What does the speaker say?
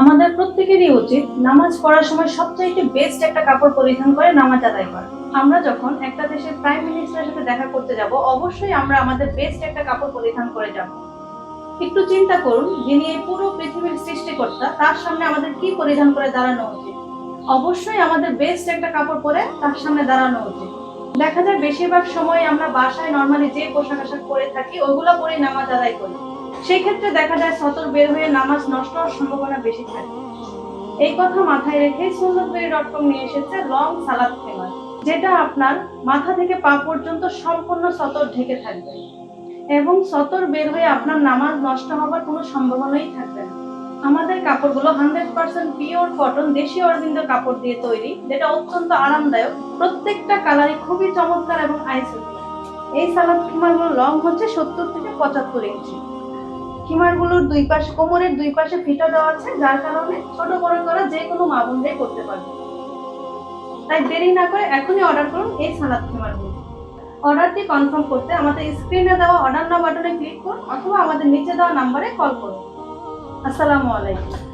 আমাদের প্রত্যেকেরই উচিত নামাজ পড়ার সময় সবচাইতে বেস্ট একটা কাপড় পরিধান করে নামাজ আদায় করা। আমরা যখন একটা দেশের প্রাইম মিনিস্টারের সাথে দেখা করতে যাব, অবশ্যই আমরা আমাদের বেস্ট একটা কাপড় পরিধান করে যাব। একটু চিন্তা করুন, যিনি এই পুরো পৃথিবীর সৃষ্টিকর্তা, তার সামনে আমাদের কি পরিধান করে দাঁড়ানো উচিত? অবশ্যই আমাদের বেস্ট একটা কাপড় পরে তার সামনে দাঁড়ানো উচিত। দেখা যায়, বেশিরভাগ সময় আমরা বাসায় নর্মালি যে পোশাক আশাক পরে থাকি, ওগুলো পরে নামাজ আদায় করি। সেই ক্ষেত্রে দেখা যায় সতর বের হয়ে নামাজ নষ্ট হওয়ার সম্ভাবনা বেশি থাকে। এই কথা মাথায় রেখে সুন্নতবেরি ডট কম নিয়ে এসেছে লং সালাদ ফেমার যেটা আপনার মাথা থেকে পা পর্যন্ত সম্পূর্ণ সতর ঢেকে থাকবে এবং সতর বের হয়ে আপনার নামাজ নষ্ট হওয়ার কোনো সম্ভাবনাই থাকবে না। আমাদের কাপড়গুলো হান্ড্রেড পার্সেন্ট পিওর কটন দেশীয় অরবিন্দ কাপড় দিয়ে তৈরি, যেটা অত্যন্ত আরামদায়ক, প্রত্যেকটা কালারই খুবই চমৎকার এবং আইসুতি এই সালাদ খিমারগুলো লং হচ্ছে সত্তর থেকে পঁচাত্তর ইঞ্চি। খিমারগুলোর দুই পাশে, কোমরের দুই পাশে ফিটা দেওয়া আছে, যার কারণে ছোট বড় করা যে কোনো মা বোনরাই করতে পারবে। তাই দেরি না করে এখনই অর্ডার করুন এই সালাদ খিমারগুলো অর্ডারটি কনফার্ম করতে আমাদের স্ক্রিনে দেওয়া অর্ডার নাও ক্লিক করুন অথবা আমাদের নিচে দেওয়া নাম্বারে কল করুন। আসসালামু আলাইকুম।